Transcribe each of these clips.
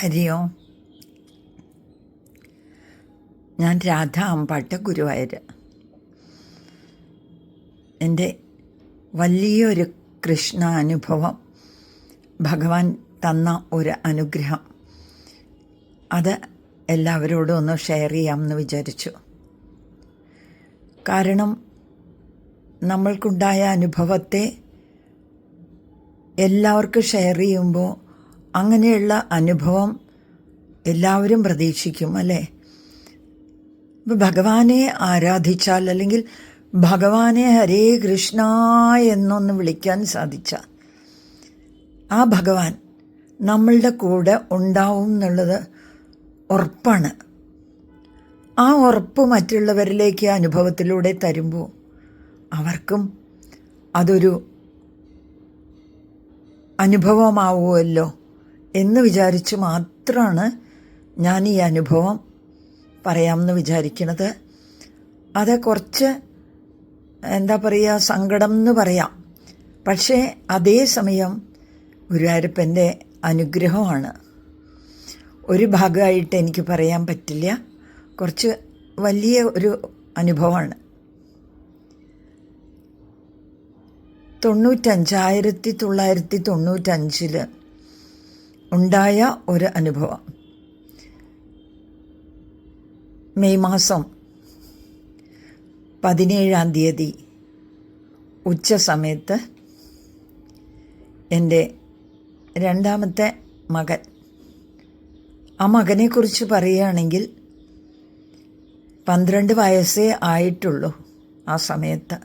ഹരി ഓം ഞാൻ രാധ അമ്പാട്ട് ഗുരുവായൂർ എന്റെ വലിയൊരു കൃഷ്ണ അനുഭവം ഭഗവാൻ തന്ന ഒരു അനുഗ്രഹം. അത് എല്ലാവരോടും ഒന്ന് ഷെയർ ചെയ്യാമെന്ന് വിചാരിച്ചു. കാരണം നമ്മൾക്കുണ്ടായ അനുഭവത്തെ എല്ലാവർക്കും ഷെയർ ചെയ്യുമ്പോൾ അങ്ങനെയുള്ള അനുഭവം എല്ലാവരും പ്രതീക്ഷിക്കും അല്ലേ? ഇപ്പം ഭഗവാനെ ആരാധിച്ചാൽ അല്ലെങ്കിൽ ഭഗവാനെ ഹരേ കൃഷ്ണ എന്നൊന്ന് വിളിക്കാൻ സാധിച്ച ആ ഭഗവാൻ നമ്മളുടെ കൂടെ ഉണ്ടാവും എന്നുള്ളത് ഉറപ്പാണ്. ആ ഉറപ്പ് മറ്റുള്ളവരിലേക്ക് അനുഭവത്തിലൂടെ തരുമ്പോൾ അവർക്കും അതൊരു അനുഭവമാവുമല്ലോ. എന്ന് വിചാരിച്ച് മാത്രമാണ് ഞാൻ ഈ അനുഭവം പറയാമെന്ന് വിചാരിക്കുന്നത് അത് കുറച്ച് എന്താ പറയുക സങ്കടം എന്ന് പറയാം. പക്ഷേ അതേസമയം ഗുരുവായൂരപ്പന്റെ അനുഗ്രഹമാണ്. ഒരു ഭാഗമായിട്ട് എനിക്ക് പറയാൻ പറ്റില്ല. കുറച്ച് വലിയ ഒരു അനുഭവമാണ്. തൊണ്ണൂറ്റഞ്ച് ആയിരത്തി തൊള്ളായിരത്തി തൊണ്ണൂറ്റഞ്ചിൽ ഉണ്ടായ ഒരു അനുഭവം. മെയ് മാസം പതിനേഴാം തീയതി ഉച്ച സമയത്ത് എന്റെ രണ്ടാമത്തെ മകൻ ആ മകനെക്കുറിച്ച് പറയുകയാണെങ്കിൽ പന്ത്രണ്ട് വയസ്സേ ആയിട്ടുള്ളൂ ആ സമയത്ത്.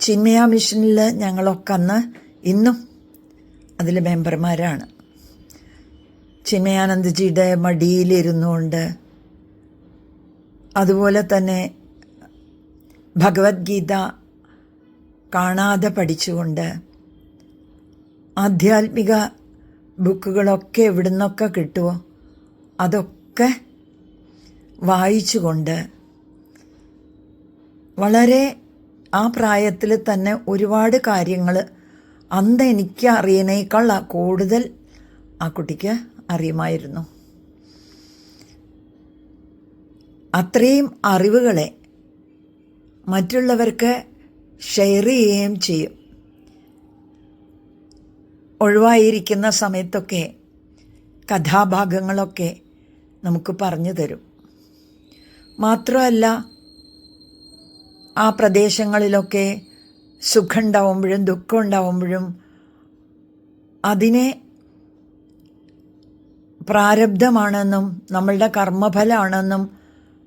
ചിന്മയ മിഷനിൽ ഞങ്ങളൊക്കെ അന്ന് ഇന്നും അതിൽ മെമ്പർമാരാണ്. ചിന്മയാനന്ദജിയുടെ മടിയിലിരുന്നുകൊണ്ട് അതുപോലെ തന്നെ ഭഗവത്ഗീത കാണാതെ പഠിച്ചുകൊണ്ട് ആധ്യാത്മിക ബുക്കുകളൊക്കെ എവിടുന്നൊക്കെ കിട്ടുമോ അതൊക്കെ വായിച്ചുകൊണ്ട് വളരെ ആ പ്രായത്തിൽ തന്നെ ഒരുപാട് കാര്യങ്ങൾ അന്ന് എനിക്ക് അറിയണേക്കാൾ കൂടുതൽ ആ കുട്ടിക്ക് അറിയുമായിരുന്നു. അത്രയും അറിവുകളെ മറ്റുള്ളവർക്ക് ഷെയർ ചെയ്യുകയും ചെയ്യും. ഒഴിവായിരിക്കുന്ന സമയത്തൊക്കെ കഥാഭാഗങ്ങളൊക്കെ നമുക്ക് പറഞ്ഞു തരും. മാത്രമല്ല ആ പ്രദേശങ്ങളിലൊക്കെ സുഖം ഉണ്ടാവുമ്പോഴും ദുഃഖം ഉണ്ടാവുമ്പോഴും അതിനെ പ്രാരബ്ധമാണെന്നും നമ്മളുടെ കർമ്മഫലമാണെന്നും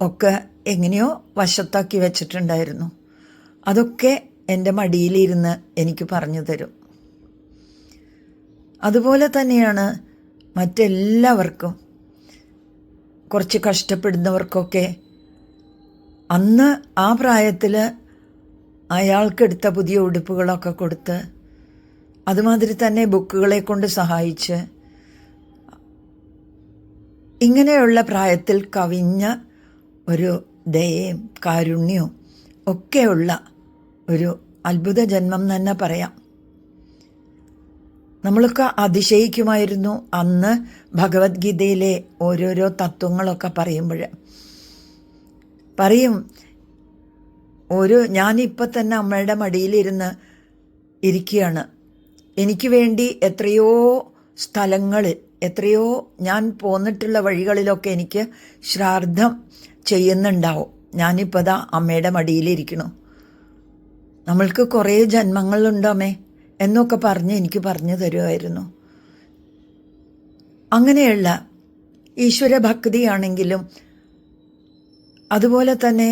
ഒക്കെ എങ്ങനെയോ വശത്താക്കി വച്ചിട്ടുണ്ടായിരുന്നു. അതൊക്കെ എന്റെ മടിയിലിരുന്ന് എനിക്ക് പറഞ്ഞു തരും. അതുപോലെ തന്നെയാണ് മറ്റെല്ലാവർക്കും കുറച്ച് കഷ്ടപ്പെടുന്നവർക്കൊക്കെ അന്ന് ആ പ്രായത്തിൽ അയാൾക്കെടുത്ത പുതിയ ഉടുപ്പുകളൊക്കെ കൊടുത്ത് അതുമാതിരി തന്നെ ബുക്കുകളെ കൊണ്ട് സഹായിച്ച് ഇങ്ങനെയുള്ള പ്രായത്തിൽ കവിഞ്ഞ ഒരു ദയയും കാരുണ്യവും ഒക്കെയുള്ള ഒരു അത്ഭുത ജന്മം തന്നെ പറയാം. നമ്മളൊക്കെ അതിശയിക്കുമായിരുന്നു അന്ന് ഭഗവത്ഗീതയിലെ ഓരോരോ തത്വങ്ങളൊക്കെ പറയുമ്പോൾ പറയും ഒരു ഞാനിപ്പോൾ തന്നെ അമ്മയുടെ മടിയിലിരുന്ന് ഇരിക്കുകയാണ് എനിക്ക് വേണ്ടി എത്രയോ സ്ഥലങ്ങളിൽ എത്രയോ ഞാൻ പോന്നിട്ടുള്ള വഴികളിലൊക്കെ എനിക്ക് ശ്രാദ്ധം ചെയ്യുന്നുണ്ടാവും. ഞാനിപ്പോൾ ദാ അമ്മയുടെ മടിയിലിരിക്കണു. നമ്മൾക്ക് കുറേ ജന്മങ്ങളുണ്ടോ അമ്മേ? എന്നൊക്കെ പറഞ്ഞ് എനിക്ക് പറഞ്ഞു തരുമായിരുന്നു അങ്ങനെയുള്ള ഈശ്വര ഭക്തിയാണെങ്കിലും അതുപോലെ തന്നെ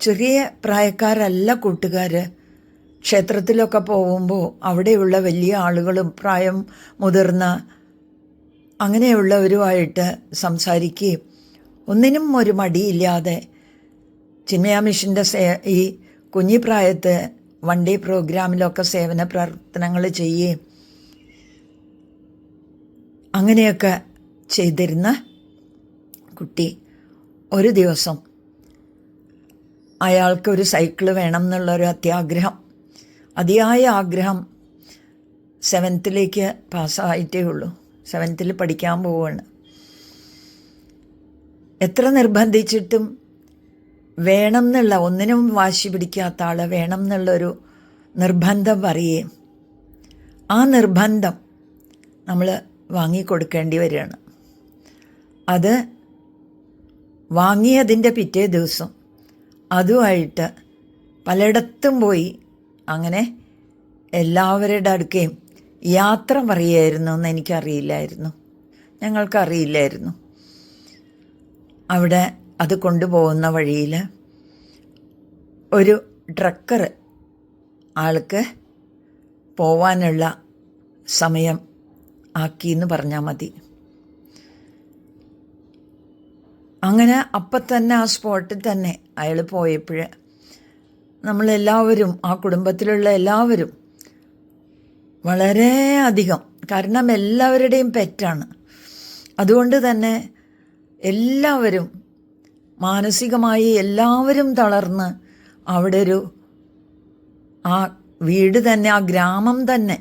ചെറിയ പ്രായക്കാരല്ല കൂട്ടുകാർ ക്ഷേത്രത്തിലൊക്കെ പോകുമ്പോൾ അവിടെയുള്ള വലിയ ആളുകളും പ്രായം മുതിർന്ന അങ്ങനെയുള്ളവരുമായിട്ട് സംസാരിക്കുകയും ഒന്നിനും ഒരു മടിയില്ലാതെ ചിന്മയ മിഷന്റെ സേ ഈ കുഞ്ഞി കുഞ്ഞിപ്രായത്ത് വൺ ഡേ പ്രോഗ്രാമിലൊക്കെ സേവന പ്രവർത്തനങ്ങൾ ചെയ്യുകയും അങ്ങനെയൊക്കെ ചെയ്തിരുന്ന കുട്ടി ഒരു ദിവസം അയാൾക്ക് ഒരു സൈക്കിൾ വേണം എന്നുള്ളൊരു അത്യാഗ്രഹം. അതിയായ ആഗ്രഹം സെവൻത്തിലേക്ക് പാസ്സായിട്ടേ ഉള്ളൂ. സെവൻത്തിൽ പഠിക്കാൻ പോവുകയാണ് എത്ര നിർബന്ധിച്ചിട്ടും വേണം എന്നുള്ള ഒന്നിനും വാശി പിടിക്കാത്ത ആൾ വേണം എന്നുള്ളൊരു നിർബന്ധം പറയുകയും ആ നിർബന്ധം നമ്മൾ വാങ്ങിക്കൊടുക്കേണ്ടി വരികയാണ്. അത് വാങ്ങിയതിന്റെ പിറ്റേ ദിവസം അതുമായിട്ട് പലയിടത്തും പോയി അങ്ങനെ എല്ലാവരുടെ അടുക്കയും യാത്ര പറയുമായിരുന്നു എന്ന് എനിക്കറിയില്ലായിരുന്നു. ഞങ്ങൾക്കറിയില്ലായിരുന്നു. അവിടെ അത് കൊണ്ടുപോകുന്ന വഴിയിൽ ഒരു ട്രക്കർ ആൾക്ക് പോവാനുള്ള സമയം ആക്കിയെന്ന് പറഞ്ഞാൽ മതി. അങ്ങനെ അപ്പം തന്നെ ആ സ്പോട്ടിൽ തന്നെ അയാൾ പോയപ്പോൾ നമ്മളെല്ലാവരും ആ കുടുംബത്തിലുള്ള എല്ലാവരും വളരെ അധികം കാരണം എല്ലാവരുടെയും പെറ്റാണ്. അതുകൊണ്ട് തന്നെ എല്ലാവരും മാനസികമായി എല്ലാവരും തളർന്ന് അവിടെ ഒരു ആ വീട് തന്നെ ആ ഗ്രാമം തന്നെ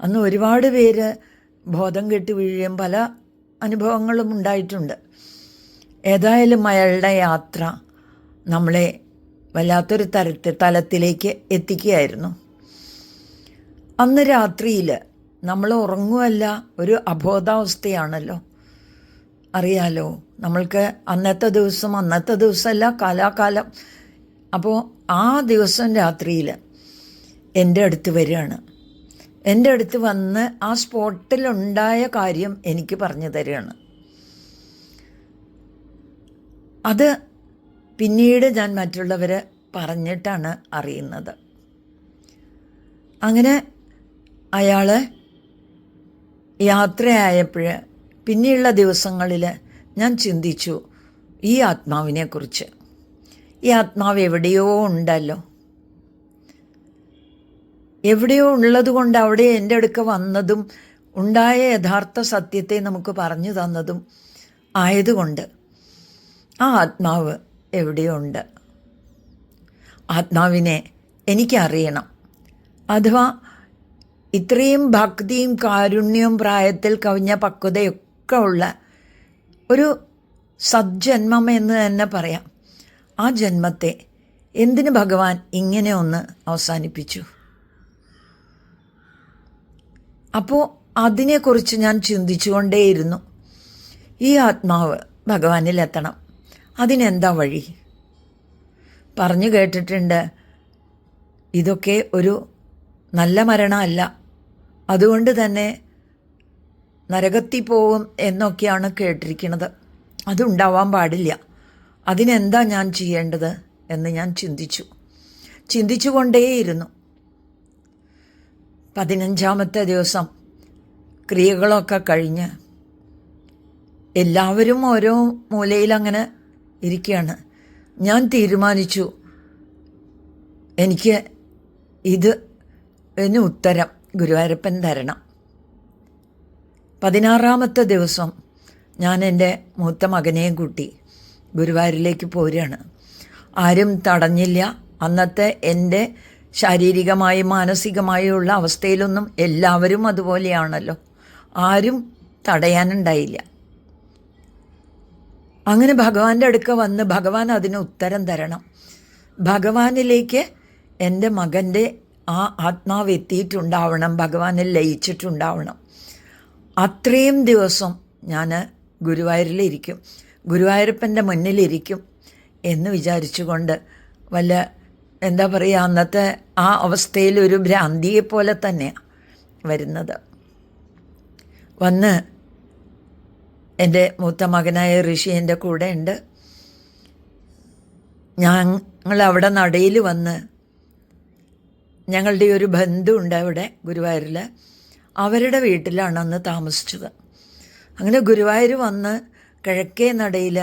അന്ന് ഒരുപാട് പേര് ബോധം കെട്ട് വീഴുകയും പല അനുഭവങ്ങളും ഉണ്ടായിട്ടുണ്ട്. ഏതായാലും അയാളുടെ യാത്ര നമ്മളെ വല്ലാത്തൊരു തരത്തിൽ തലത്തിലേക്ക് എത്തിക്കുകയായിരുന്നു. അന്ന് രാത്രിയിൽ നമ്മൾ ഉറങ്ങുമല്ല ഒരു അബോധാവസ്ഥയാണല്ലോ. അറിയാലോ നമ്മൾക്ക് അന്നത്തെ ദിവസം അന്നത്തെ ദിവസമല്ല കാലാകാലം. അപ്പോൾ ആ ദിവസം രാത്രിയിൽ എന്റെ അടുത്ത് വരികയാണ്. എന്റെ അടുത്ത് വന്ന് ആ സ്പോട്ടിലുണ്ടായ കാര്യം എനിക്ക് പറഞ്ഞു തരികയാണ്. അത് പിന്നീട് ഞാൻ മറ്റുള്ളവർ പറഞ്ഞിട്ടാണ് അറിയുന്നത്. അങ്ങനെ അയാൾ യാത്രയായപ്പോൾ പിന്നെയുള്ള ദിവസങ്ങളിൽ ഞാൻ ചിന്തിച്ചു ഈ ആത്മാവിനെക്കുറിച്ച്. ഈ ആത്മാവ് എവിടെയോ ഉണ്ടല്ലോ. എവിടെയോ ഉള്ളത് കൊണ്ട് അവിടെ എന്റെ അടുക്ക വന്നതും ഉണ്ടായ യഥാർത്ഥ സത്യത്തെ നമുക്ക് പറഞ്ഞു തന്നതും ആയതുകൊണ്ട് ആ ആത്മാവ് എവിടെയോ ഉണ്ട് ആത്മാവിനെ എനിക്കറിയണം. അഥവാ ഇത്രയും ഭക്തിയും കാരുണ്യവും പ്രായത്തിൽ കവിഞ്ഞ പക്വതയൊക്കെ ഉള്ള ഒരു സജ്ജന്മം എന്ന് തന്നെ പറയാം. ആ ജന്മത്തെ എന്തിന് ഭഗവാൻ ഇങ്ങനെ ഒന്ന് അവസാനിപ്പിച്ചു? അപ്പോൾ അതിനെക്കുറിച്ച് ഞാൻ ചിന്തിച്ചുകൊണ്ടേയിരുന്നു. ഈ ആത്മാവ് ഭഗവാനിലെത്തണം. അതിനെന്താ വഴി? പറഞ്ഞു കേട്ടിട്ടുണ്ട് ഇതൊക്കെ ഒരു നല്ല മരണമല്ല. അതുകൊണ്ട് തന്നെ നരകത്തിൽ പോവും എന്നൊക്കെയാണ് കേട്ടിരിക്കുന്നത്. അതുണ്ടാവാൻ പാടില്ല. അതിനെന്താ ഞാൻ ചെയ്യേണ്ടത് എന്ന് ഞാൻ ചിന്തിച്ചു. ചിന്തിച്ചു കൊണ്ടേയിരുന്നു പതിനഞ്ചാമത്തെ ദിവസം ക്രിയകളൊക്കെ കഴിഞ്ഞ് എല്ലാവരും ഓരോ മൂലയിൽ അങ്ങനെ ഇരിക്കുകയാണ് ഞാൻ തീരുമാനിച്ചു. എനിക്ക് ഇത് ഇതിന് ഉത്തരം ഗുരുവായൂരപ്പൻ തരണം. പതിനാറാമത്തെ ദിവസം ഞാൻ എന്റെ മൂത്ത മകനെയും കൂട്ടി ഗുരുവായൂരിലേക്ക് പോരുകയാണ്. ആരും തടഞ്ഞില്ല. അന്നത്തെ എന്റെ ശാരീരികമായും മാനസികമായും ഉള്ള അവസ്ഥയിലൊന്നും എല്ലാവരും അതുപോലെയാണല്ലോ. ആരും തടയാനുണ്ടായില്ല. അങ്ങനെ ഭഗവാന്റെ അടുക്ക വന്ന് ഭഗവാൻ അതിന് ഉത്തരം തരണം. ഭഗവാനിലേക്ക് എന്റെ മകന്റെ ആ ആത്മാവ് എത്തിയിട്ടുണ്ടാവണം ഭഗവാനിൽ ലയിച്ചിട്ടുണ്ടാവണം. അത്രയും ദിവസം ഞാൻ ഗുരുവായൂരിലിരിക്കും ഗുരുവായൂരപ്പന്റെ മുന്നിലിരിക്കും എന്ന് വിചാരിച്ചുകൊണ്ട് വല്ല എന്താ പറയുക അന്നത്തെ ആ അവസ്ഥയിൽ ഒരു ഭ്രാന്തിയെ പോലെ തന്നെയാണ് വരുന്നത്. വന്ന് എന്റെ മൂത്ത മകനായ ഋഷി എന്റെ കൂടെ ഉണ്ട്. ഞങ്ങൾ അവിടെ നടയിൽ വന്ന് ഞങ്ങളുടെ ഒരു ബന്ധുണ്ട് അവിടെ ഗുരുവായൂരിൽ. അവരുടെ വീട്ടിലാണ് അന്ന് താമസിച്ചത്. അങ്ങനെ ഗുരുവായൂർ വന്ന് കിഴക്കേ നടയിൽ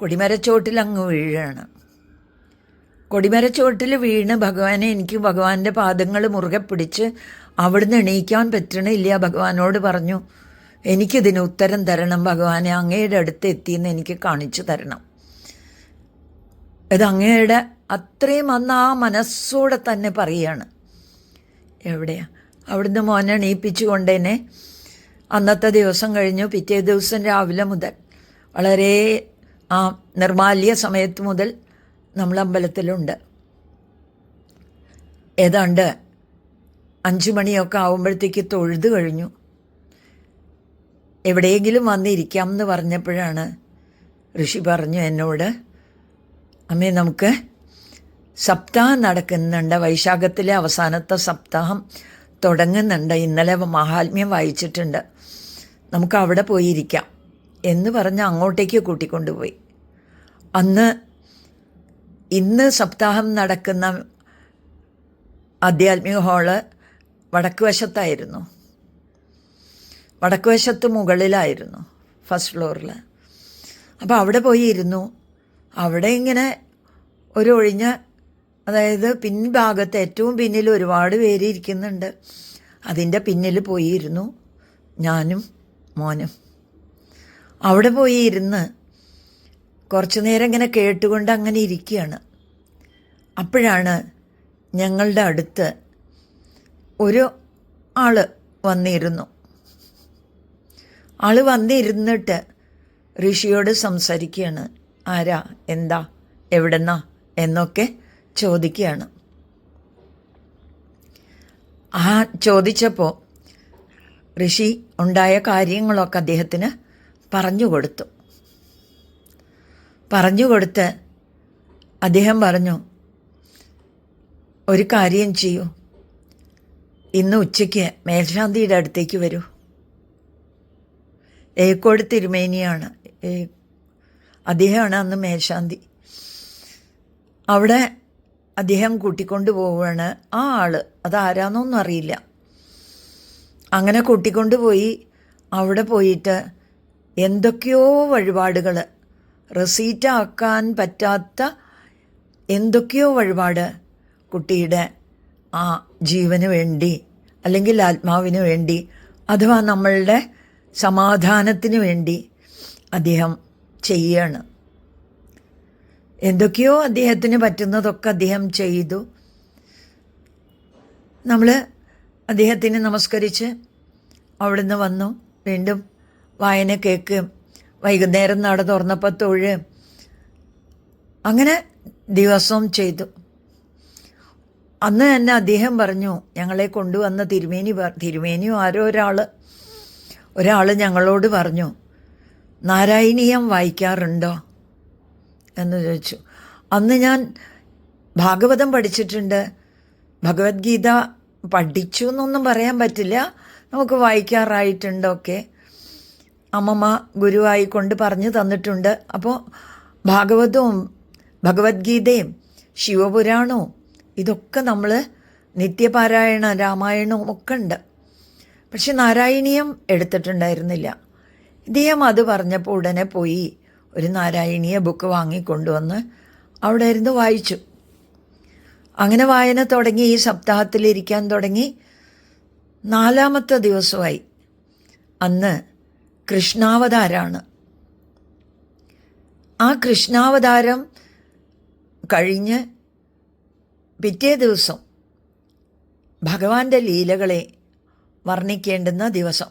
കൊടിമരച്ചോട്ടിൽ അങ്ങ് വീഴാണ്. കൊടിമരച്ചോട്ടിൽ വീണ് ഭഗവാനെ എനിക്ക് ഭഗവാന്റെ പാദങ്ങൾ മുറുകെ പിടിച്ച് അവിടുന്ന് എണീക്കാൻ പറ്റണില്ല. ഭഗവാനോട് പറഞ്ഞു എനിക്കിതിന് ഉത്തരം തരണം. ഭഗവാനെ അങ്ങയുടെ അടുത്ത് എത്തിയെന്ന് എനിക്ക് കാണിച്ചു തരണം. ഇത് അങ്ങയുടെ അത്രയും അന്ന് ആ മനസ്സോടെ തന്നെ പറയുകയാണ് എവിടെയാ? അവിടുന്ന് മോനെ എണീപ്പിച്ചു കൊണ്ടേനെ അന്നത്തെ ദിവസം കഴിഞ്ഞു. പിറ്റേ ദിവസം രാവിലെ മുതൽ വളരെ ആ നിർമാല്യ സമയത്ത് മുതൽ നമ്മൾ അമ്പലത്തിലുണ്ട്. ഏതാണ്ട് അഞ്ചു മണിയൊക്കെ ആവുമ്പോഴത്തേക്ക് തൊഴുത് കഴിഞ്ഞു. എവിടെയെങ്കിലും വന്നിരിക്കാം എന്ന് പറഞ്ഞപ്പോഴാണ് ഋഷി പറഞ്ഞു എന്നോട് അമ്മേ നമുക്ക് സപ്താഹം നടക്കുന്നുണ്ട്. വൈശാഖത്തിലെ അവസാനത്തെ സപ്താഹം തുടങ്ങുന്നുണ്ട്. ഇന്നലെ മഹാത്മ്യം വായിച്ചിട്ടുണ്ട്. നമുക്ക് അവിടെ പോയിരിക്കാം. എന്ന് പറഞ്ഞ് അങ്ങോട്ടേക്ക് കൂട്ടിക്കൊണ്ടുപോയി. അന്ന് ഇന്ന് സപ്താഹം നടക്കുന്ന ആധ്യാത്മിക ഹാൾ വടക്ക് വശത്തായിരുന്നു വടക്ക് വശത്ത് മുകളിലായിരുന്നു ഫസ്റ്റ് ഫ്ലോറിൽ അപ്പോൾ അവിടെ പോയി ഇരുന്നു. അവിടെ ഇങ്ങനെ ഒരു ഒഴിഞ്ഞ അതായത് പിൻഭാഗത്ത് ഏറ്റവും പിന്നിൽ ഒരുപാട് പേര് ഇരിക്കുന്നുണ്ട്. അതിന്റെ പിന്നിൽ പോയി ഇരുന്നു ഞാനും മോനും. അവിടെ പോയി ഇരുന്ന് കുറച്ചു നേരം ഇങ്ങനെ കേട്ടുകൊണ്ട് അങ്ങനെ ഇരിക്കുകയാണ്. അപ്പോഴാണ് ഞങ്ങളുടെ അടുത്ത് ഒരു ആൾ വന്നിരുന്നു. ആൾ വന്നിരുന്നിട്ട് ഋഷിയോട് സംസാരിക്കുകയാണ്. ആരാ? എന്താ? എവിടെന്നാ? എന്നൊക്കെ ചോദിക്കുകയാണ്. ആ ചോദിച്ചപ്പോൾ ഋഷി ഉണ്ടായ കാര്യങ്ങളൊക്കെ അദ്ദേഹത്തിന് പറഞ്ഞു കൊടുത്തു. പറഞ്ഞു കൊടുത്ത് അദ്ദേഹം പറഞ്ഞു ഒരു കാര്യം ചെയ്യൂ. ഇന്ന് ഉച്ചയ്ക്ക് മേൽശാന്തിയുടെ അടുത്തേക്ക് വരൂ. ഏക്കോട് തിരുമേനിയാണ്. അദ്ദേഹമാണ് അന്ന് മേശാന്തി അവിടെ അദ്ദേഹം കൂട്ടിക്കൊണ്ട് പോവുകയാണ് ആ ആൾ. അതാരാന്നൊന്നും അറിയില്ല. അങ്ങനെ കൂട്ടിക്കൊണ്ടുപോയി അവിടെ പോയിട്ട് എന്തൊക്കെയോ വഴിപാടുകൾ റെസീറ്റാക്കാൻ പറ്റാത്ത എന്തൊക്കെയോ വഴിപാട്. കുട്ടിയുടെ ആ ജീവന് വേണ്ടി അല്ലെങ്കിൽ ആത്മാവിന് വേണ്ടി അഥവാ നമ്മളുടെ സമാധാനത്തിന് വേണ്ടി അദ്ദേഹം ചെയ്യാണ്. എന്തൊക്കെയോ അദ്ദേഹത്തിന് പറ്റുന്നതൊക്കെ അദ്ദേഹം ചെയ്തു. നമ്മൾ അദ്ദേഹത്തിന് നമസ്കരിച്ച് അവിടുന്ന് വന്നു. വീണ്ടും വായന കേക്ക് വൈകുന്നേരം നട തുറന്നപ്പോൾ തൊഴ് അങ്ങനെ ദിവസവും ചെയ്തു. അന്ന് തന്നെ അദ്ദേഹം പറഞ്ഞു ഞങ്ങളെ കൊണ്ടുവന്ന തിരുമേനി തിരുമേനിയും ആരോ ഒരാൾ ഒരാൾ ഞങ്ങളോട് പറഞ്ഞു നാരായണീയം വായിക്കാറുണ്ടോ? എന്ന് ചോദിച്ചു. അന്ന് ഞാൻ ഭാഗവതം പഠിച്ചിട്ടുണ്ട്. ഭഗവത്ഗീത പഠിച്ചു എന്നൊന്നും പറയാൻ പറ്റില്ല. നമുക്ക് വായിക്കാറായിട്ടുണ്ടൊക്കെ അമ്മമ്മ ഗുരുവായി കൊണ്ട് പറഞ്ഞു തന്നിട്ടുണ്ട്. അപ്പോൾ ഭാഗവതവും ഭഗവത്ഗീതയും ശിവപുരാണവും ഇതൊക്കെ നമ്മൾ നിത്യപാരായണ രാമായണവും ഒക്കെ ഉണ്ട്. പക്ഷെ നാരായണീയം എടുത്തിട്ടുണ്ടായിരുന്നില്ല. ഇദ്ദേഹം അത് പറഞ്ഞപ്പോൾ ഉടനെ പോയി ഒരു നാരായണീയ ബുക്ക് വാങ്ങിക്കൊണ്ടുവന്ന് അവിടെ ഇരുന്ന് വായിച്ചു. അങ്ങനെ വായന തുടങ്ങി ഈ സപ്താഹത്തിലിരിക്കാൻ തുടങ്ങി. നാലാമത്തെ ദിവസമായി. അന്ന് കൃഷ്ണാവതാരാണ്. ആ കൃഷ്ണാവതാരം കഴിഞ്ഞ് പിറ്റേ ദിവസം ഭഗവാന്റെ ലീലകളെ വർണിക്കേണ്ടുന്ന ദിവസം.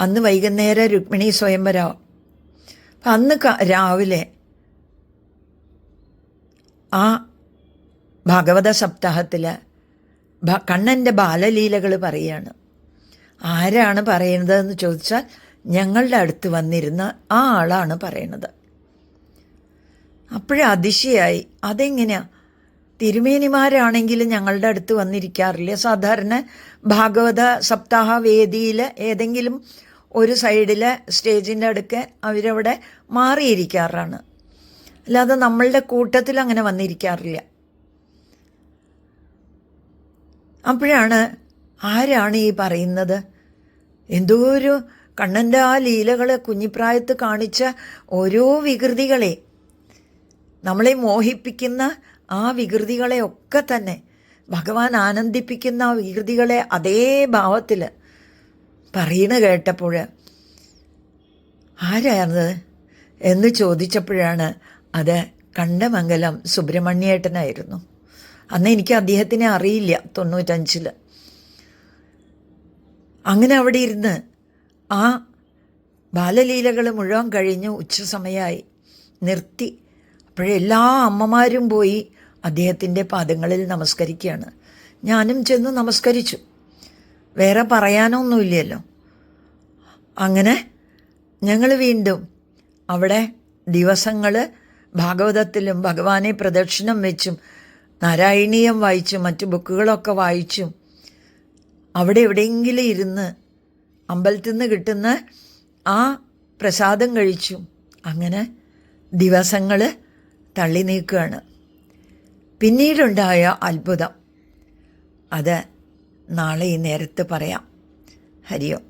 അന്ന് വൈകുന്നേരം രുക്മിണി സ്വയംവരാ അന്ന് രാവിലെ ആ ഭാഗവത സപ്താഹത്തിൽ കണ്ണന്റെ ബാലലീലകൾ പറയുകയാണ് ആരാണ് പറയുന്നതെന്ന് ചോദിച്ചാൽ ഞങ്ങളുടെ അടുത്ത് വന്നിരുന്ന ആ ആളാണ് പറയണത്. അപ്പോഴേ അതിശയായി അതെങ്ങനെയാ? തിരുമേനിമാരാണെങ്കിൽ ഞങ്ങളുടെ അടുത്ത് വന്നിരിക്കാറില്ല? സാധാരണ ഭാഗവത സപ്താഹ വേദിയിൽ ഏതെങ്കിലും ഒരു സൈഡിലെ സ്റ്റേജിന്റെ അടുക്ക് അവരവിടെ മാറിയിരിക്കാറാണ്. അല്ലാതെ നമ്മളുടെ കൂട്ടത്തിൽ അങ്ങനെ വന്നിരിക്കാറില്ല. അപ്പോഴാണ് ആരാണ് ഈ പറയുന്നത്? എന്തോ ഒരു കണ്ണന്റെ ആ ലീലകളെ കുഞ്ഞിപ്രായത്ത് കാണിച്ച ഓരോ വികൃതികളെ നമ്മളെ മോഹിപ്പിക്കുന്ന ആ വികൃതികളെ ഒക്കെ തന്നെ ഭഗവാൻ ആനന്ദിപ്പിക്കുന്ന വികൃതികളെ അതേ ഭാവത്തിൽ പറയണ കേട്ടപ്പോൾ ആരാണത് എന്ന് ചോദിച്ചപ്പോഴാണ് അത് കണ്ടമംഗലം സുബ്രഹ്മണ്യേട്ടനായിരുന്നു. അന്ന് എനിക്ക് അദ്ദേഹത്തിനെ അറിയില്ല തൊണ്ണൂറ്റഞ്ചിൽ അങ്ങനെ അവിടെ ഇരുന്ന് ആ ബാലലീലകൾ മുഴുവൻ കഴിഞ്ഞ് ഉച്ചസമയമായി നിർത്തി. അപ്പോഴെല്ലാ അമ്മമാരും പോയി അദ്ദേഹത്തിന്റെ പാദങ്ങളിൽ നമസ്കരിക്കുകയാണ്. ഞാനും ചെന്ന് നമസ്കരിച്ചു. വേറെ പറയാനൊന്നുമില്ലല്ലോ. അങ്ങനെ ഞങ്ങൾ വീണ്ടും അവിടെ ദിവസങ്ങൾ ഭാഗവതത്തിലും ഭഗവാനെ പ്രദക്ഷിണം വെച്ചും നാരായണീയം വായിച്ചും മറ്റു ബുക്കുകളൊക്കെ വായിച്ചും അവിടെ എവിടെയെങ്കിലും ഇരുന്ന് അമ്പലത്തിൽ നിന്ന് കിട്ടുന്ന ആ പ്രസാദം കഴിച്ചും അങ്ങനെ ദിവസങ്ങൾ തള്ളി നീക്കുകയാണ്. പിന്നീടുണ്ടായ അത്ഭുതം. അത് നാളെ ഈ നേരത്ത് പറയാം. ഹരിയോ.